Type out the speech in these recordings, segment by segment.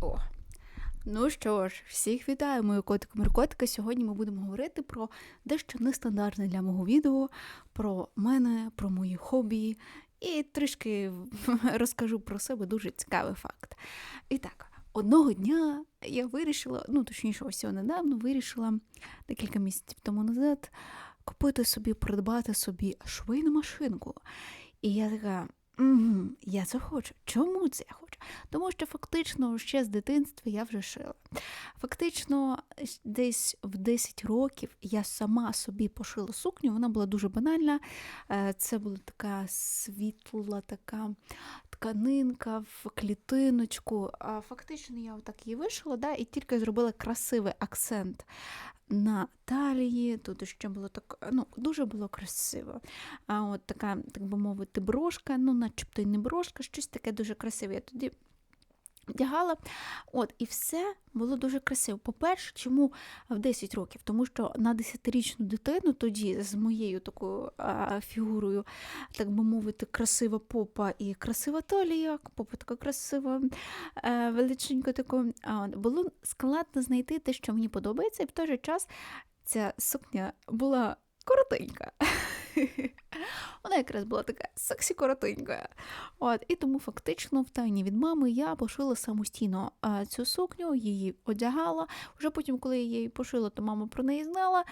О. Ну що ж, всіх вітаю, мої котики Меркотики. Сьогодні ми будемо говорити про дещо нестандартне для мого відео, про мене, про мої хобі і трішки розкажу про себе дуже цікавий факт. І так, одного дня я вирішила, ну точніше, ось недавно вирішила декілька місяців тому назад купити собі, придбати собі швейну машинку. І я така. Угу, Я це хочу. Чому це я хочу? Тому що фактично ще з дитинства я вже шила. Фактично, десь в 10 років я сама собі пошила сукню, вона була дуже банальна. Е, це була така світла, така тканинка в клітиночку. Фактично, я отак її вишила, да, і тільки зробила красивий акцент на талії, тут ще було так, ну, дуже було красиво. А от така, так би мовити, брошка, ну, начебто й не брошка, щось таке дуже красиве. Я тоді Вдягала, от, і все було дуже красиво. По-перше, чому в 10 років? Тому що на 10-річну дитину тоді з моєю такою а, фігурою, так би мовити, красива попа і красива талія, попа така красива, а, величенька така, було складно знайти те, що мені подобається, і в той же час ця сукня була коротенька. Вона якраз була така сексі коротенька. От, І тому фактично в тайні від мами я пошила самостійно цю сукню, її одягала. Вже потім, коли я її пошила, то мама про неї знала.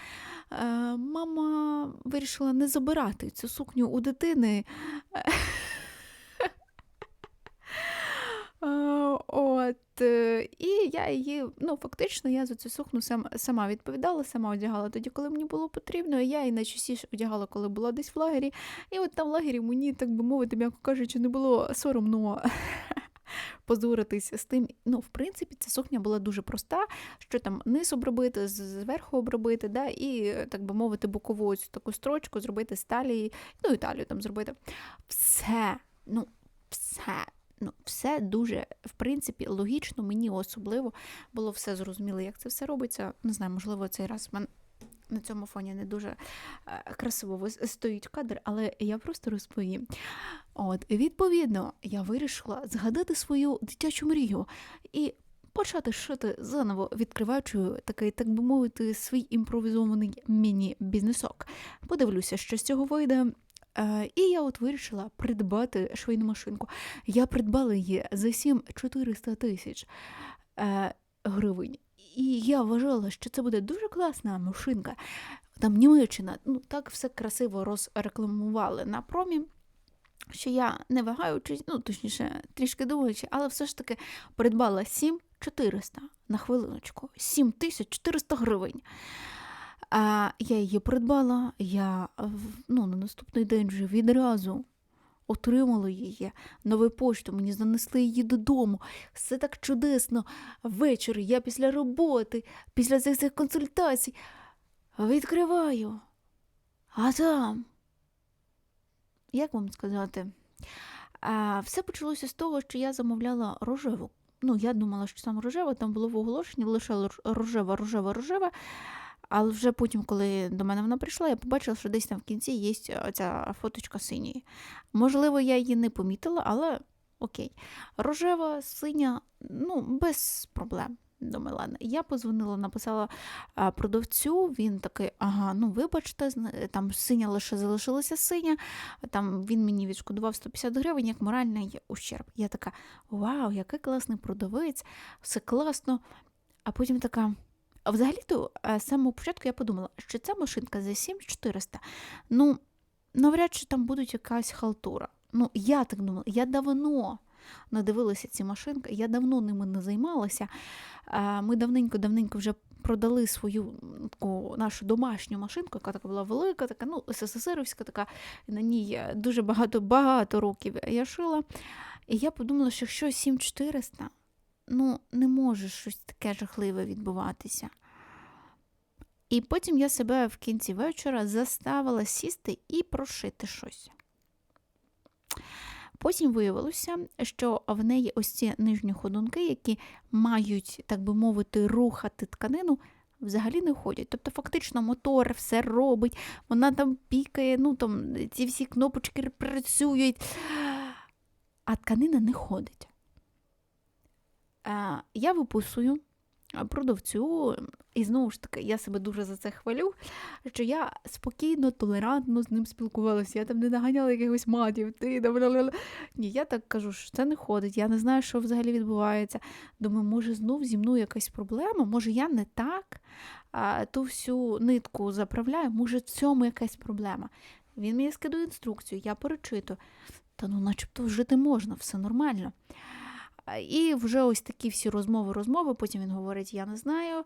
Мама вирішила не забирати цю сукню у дитини. От, е, І я її, ну, фактично, я за цю сукню сам, сама відповідала, сама одягала тоді, коли мені було потрібно. Я її найчастіше одягала, коли була десь в лагері. І от там в лагері мені, так би мовити, м'яко кажучи, не було соромно. Позоритися з тим. Ну, в принципі, ця сукня була дуже проста, що там низ обробити, зверху обробити, да, і, так би мовити, бокову цю таку строчку зробити з талії, ну і талію там зробити. Все, ну, все. Ну, Все дуже, в принципі, логічно, мені особливо було все зрозуміло, як це все робиться. Не знаю, можливо, цей раз мен... на цьому фоні не дуже е, красиво стоїть кадр, але я просто розповім. От, Відповідно, я вирішила згадати свою дитячу мрію і почати шити заново, відкриваючи такий, так би мовити, свій імпровізований міні-бізнесок. Подивлюся, що з цього вийде. Е, і я от вирішила придбати швейну машинку. Я придбала її за 7-400 тисяч е, гривень. І я вважала, що це буде дуже класна машинка. Там Німеччина, ну так все красиво розрекламували на промі. Що я не вагаючись, ну точніше, трішки думаючи, але все ж таки придбала 7400 на хвилиночку, 7400 гривень. Я її придбала, я ну, на наступний день вже відразу отримала її нову пошту, мені занесли її додому. Все так чудесно. Ввечері я після роботи, після цих консультацій відкриваю. А там, як вам сказати, все почалося з того, що я замовляла рожеву. Ну, я думала, що саме рожева, там було в оголошенні лише рожева, рожева, рожева. Але вже потім, коли до мене вона прийшла, я побачила, що десь там в кінці є ця фоточка синьої. Можливо, я її не помітила, але окей. Рожева, синя, ну, без проблем. До Милани. Я позвонила, написала продавцю, він такий, ага, ну вибачте, там синя лише залишилася синя, там він мені відшкодував 150 гривень як моральний ущерб. Я така, вау, який класний продавець, все класно. А потім така. Взагалі-то е, з самого початку я подумала, що ця машинка за 7400, ну, навряд чи там будуть якась халтура. Ну, я так думала, я давно надивилася ці машинки, я давно ними не займалася. Ми давненько-давненько вже продали свою таку нашу домашню машинку, яка така була велика, така, ну, СССРівська, така, на ній дуже багато-багато років я шила. І я подумала, що якщо 7400 ну, не може щось таке жахливе відбуватися. І потім я себе в кінці вечора заставила сісти і прошити щось. Потім виявилося, що в неї ось ці нижні ходунки, які мають, так би мовити, рухати тканину, взагалі не ходять. Тобто, фактично, мотор все робить, вона там пікає, ну там ці всі кнопочки працюють, а тканина не ходить. Е, я виписую е, продавцю, і знову ж таки, я себе дуже за це хвалю, що я спокійно, толерантно з ним спілкувалася. Я там не наганяла якихось матів. Ти. Ні, я так кажу, що це не ходить. Я не знаю, що взагалі відбувається. Думаю, може, знов зі мною якась проблема, може, я не так ту всю нитку заправляю, може, в цьому якась проблема. Він мені скидує інструкцію, я перечитую. Та ну, начебто, жити можна, все нормально. І вже ось такі всі розмови, розмови. Потім він говорить, я не знаю.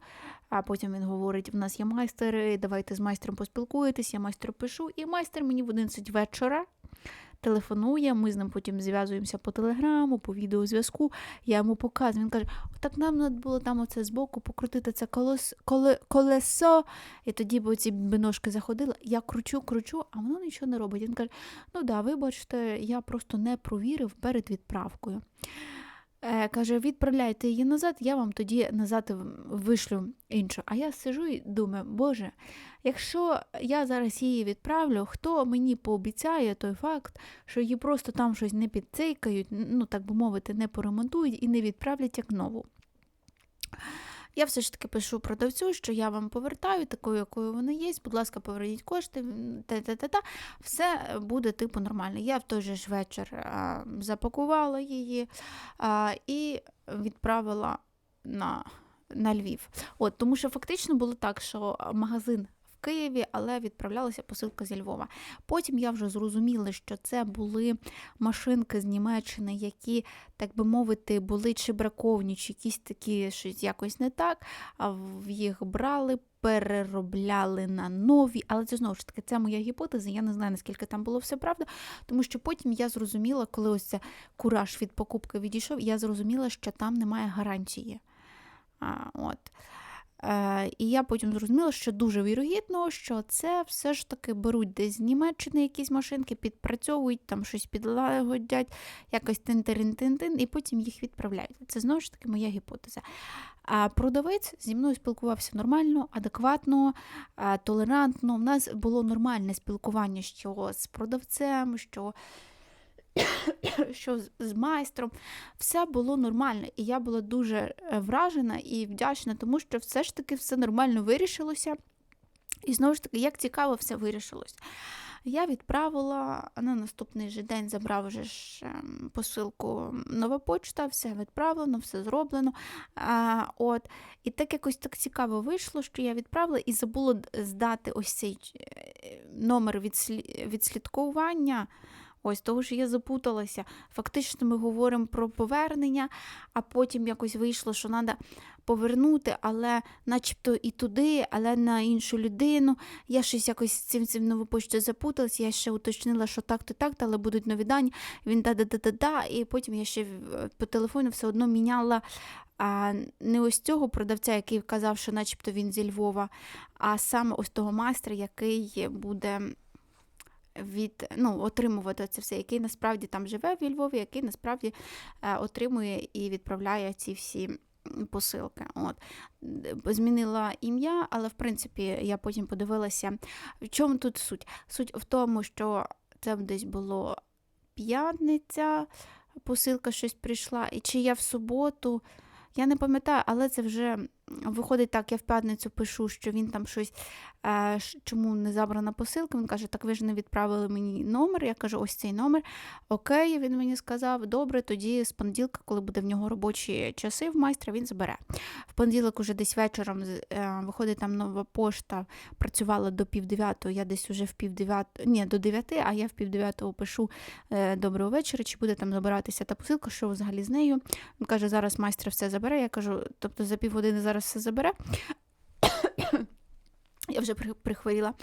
А потім він говорить: в нас є майстер, давайте з майстром поспілкуєтесь, я майстру пишу. І майстер мені в 11 вечора телефонує. Ми з ним потім зв'язуємося по телеграму, по відеозв'язку. Я йому показую. Він каже: так нам треба було там оце збоку покрутити це колес, коле, колесо. І тоді б ці биношки заходили. Я кручу, кручу, а воно нічого не робить. Він каже: ну да, вибачте, я просто не провірив перед відправкою. Е, Каже, відправляйте її назад, я вам тоді назад вишлю іншу. А я сижу і думаю, Боже, якщо я зараз її відправлю, хто мені пообіцяє той факт, що її просто там щось не підцейкають, ну так би мовити, не поремонтують і не відправлять як нову. Я все ж таки пишу продавцю, що я вам повертаю, такою, якою вона є. Будь ласка, поверніть кошти, та-та-та-та. все буде типу нормально. Я в той же ж вечір а, запакувала її а, і відправила на на Львів. От, Тому що фактично було так, що магазин Києві, але відправлялася посилка зі Львова. Потім я вже зрозуміла, що це були машинки з Німеччини, які, так би мовити, були чи браковні, чи якісь такі щось якось не так. А їх брали. Переробляли на нові, але це знову ж таки це моя гіпотеза. Я не знаю, наскільки там було все правда, тому що потім я зрозуміла, коли ось це кураж від покупки відійшов, я зрозуміла, що там немає гарантії. А, от. Е, І я потім зрозуміла, що дуже вірогідно, що це все ж таки беруть десь з Німеччини якісь машинки, підпрацьовують, там щось підлагодять, якось тин-тин-тин-тин, і потім їх відправляють. Це знову ж таки моя гіпотеза. А продавець зі мною спілкувався нормально, адекватно, толерантно. У нас було нормальне спілкування що з продавцем, що що з майстром, все було нормально. І я була дуже е, вражена і вдячна, тому що все ж таки все нормально вирішилося. І знову ж таки, як цікаво, все вирішилось. Я відправила на наступний же день, забрав вже ж ем, посилку нова почта, все відправлено, все зроблено. А, от. І так якось так цікаво вийшло, що я відправила і забула здати ось цей е, номер відслідкування. Ось того ж я запуталася. Фактично, ми говоримо про повернення, а потім якось вийшло, що треба повернути, але начебто і туди, але на іншу людину. Я щось якось з цим цим новопочтою запуталася, я ще уточнила, що так-то так, але будуть нові дані. Він да-да-да-да-да, і потім я ще по телефону все одно міняла. А не ось цього продавця, який казав, що начебто він зі Львова, а саме ось того майстра, який буде від ну, отримувати це все, який насправді там живе в Львові, який насправді е, отримує і відправляє ці всі посилки. От. Змінила ім'я, але в принципі я потім подивилася, в чому тут суть? Суть в тому, що це десь було п'ятниця, посилка щось прийшла, і чи я в суботу. Я не пам'ятаю, але це вже виходить так, я в п'ятницю пишу, що він там щось, е, чому не забрана посилка. Він каже, так ви ж не відправили мені номер. Я кажу, ось цей номер. Окей, він мені сказав, добре, тоді з понеділка, коли буде в нього робочі часи в майстра, він забере. В понеділок уже десь вечором е, виходить там нова пошта, працювала до пів я десь уже в пів ні, до дев'яти, а я в пів пишу е, доброго вечора, чи буде там забиратися та посилка, що взагалі з нею. Він каже, зараз майстер все забере. Я кажу, тобто за півгодини зараз все забере. Я вже прихворіла.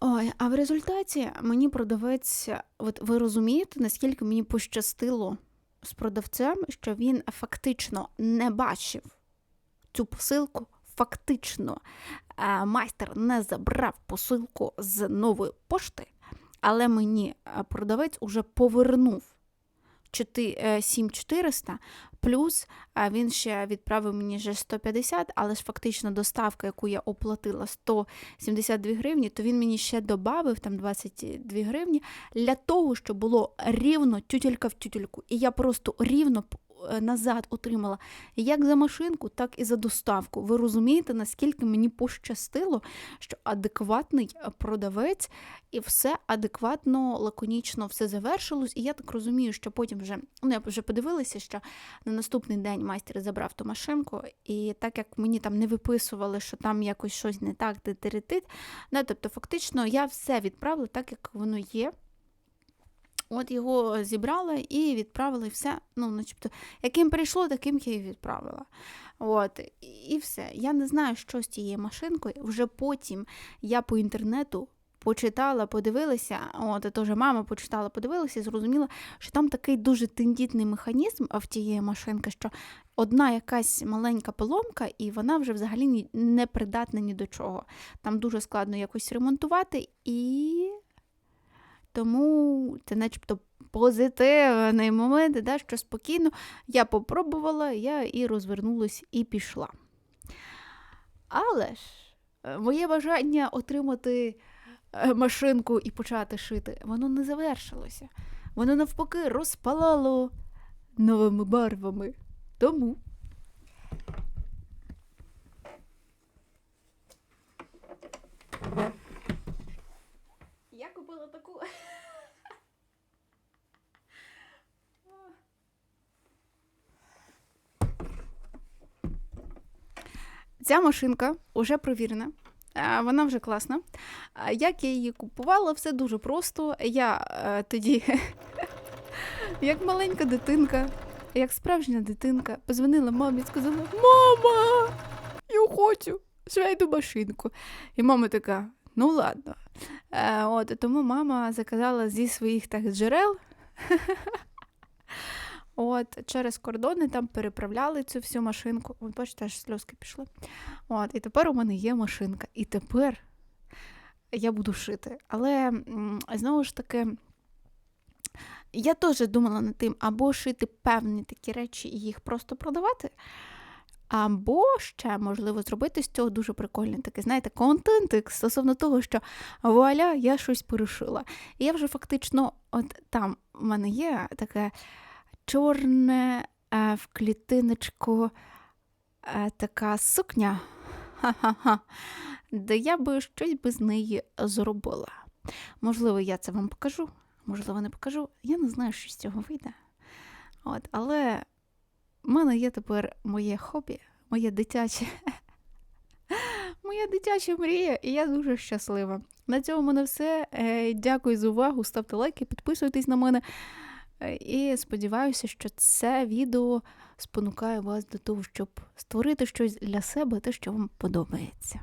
Ой, А в результаті мені продавець, от ви розумієте, наскільки мені пощастило з продавцем, що він фактично не бачив цю посилку. Фактично, е, майстер не забрав посилку з нової пошти, але мені е, продавець уже повернув 7400 Плюс він ще відправив мені вже 150, але ж фактично доставка, яку я оплатила 172 гривні, то він мені ще додав там 22 гривні для того, щоб було рівно тютелька в тютельку. І я просто рівно е, назад отримала як за машинку, так і за доставку. Ви розумієте, наскільки мені пощастило, що адекватний е, продавець і все адекватно, лаконічно все завершилось. І я так розумію, що потім вже ну я вже подивилася, що на наступний день майстер забрав ту машинку, і так як мені там не виписували, що там якось щось не так, тит да, тобто, фактично, я все відправила так, як воно є. От його зібрала і відправила, і все. Ну, начебто, яким прийшло, таким я і відправила. От, І все. Я не знаю, що з тією машинкою. Вже потім я по інтернету почитала, подивилася, от, теж мама почитала, подивилася і зрозуміла, що там такий дуже тендітний механізм в тієї машинки, що одна якась маленька поломка, і вона вже взагалі не придатна ні до чого. Там дуже складно якось ремонтувати і. Тому це начебто позитивний момент, да, що спокійно я попробувала, я і розвернулась і пішла. Але ж е, моє бажання отримати е, машинку і почати шити, воно не завершилося. Воно навпаки розпалало новими барвами. Тому. Я купила таку. Ця машинка вже провірена. Вона вже класна. Як я її купувала, все дуже просто. Я е, тоді, як маленька дитинка, як справжня дитинка, позвонила мамі і сказала: Мама, я хочу швейну машинку. І мама така: ну ладно. Е, от, Тому мама заказала зі своїх так джерел. От, Через кордони там переправляли цю всю машинку. От, бачите, аж сльозки пішли. От, І тепер у мене є машинка. І тепер я буду шити. Але знову ж таки, я теж думала над тим, або шити певні такі речі і їх просто продавати. Або ще, можливо, зробити з цього дуже прикольний такий, знаєте, контентик стосовно того, що вуаля, я щось порушила. І я вже фактично, от там в мене є таке чорне е, в клітиночку е, така сукня, Ха-ха-ха. де я би щось без неї зробила. Можливо, я це вам покажу, можливо, не покажу. Я не знаю, що з цього вийде. От, Але в мене є тепер моє хобі, моє дитяче. Моя дитяча мрія, і я дуже щаслива. На цьому в мене все. Е, дякую за увагу. Ставте лайки, підписуйтесь на мене. Е, і сподіваюся, що це відео спонукає вас до того, щоб створити щось для себе, те, що вам подобається.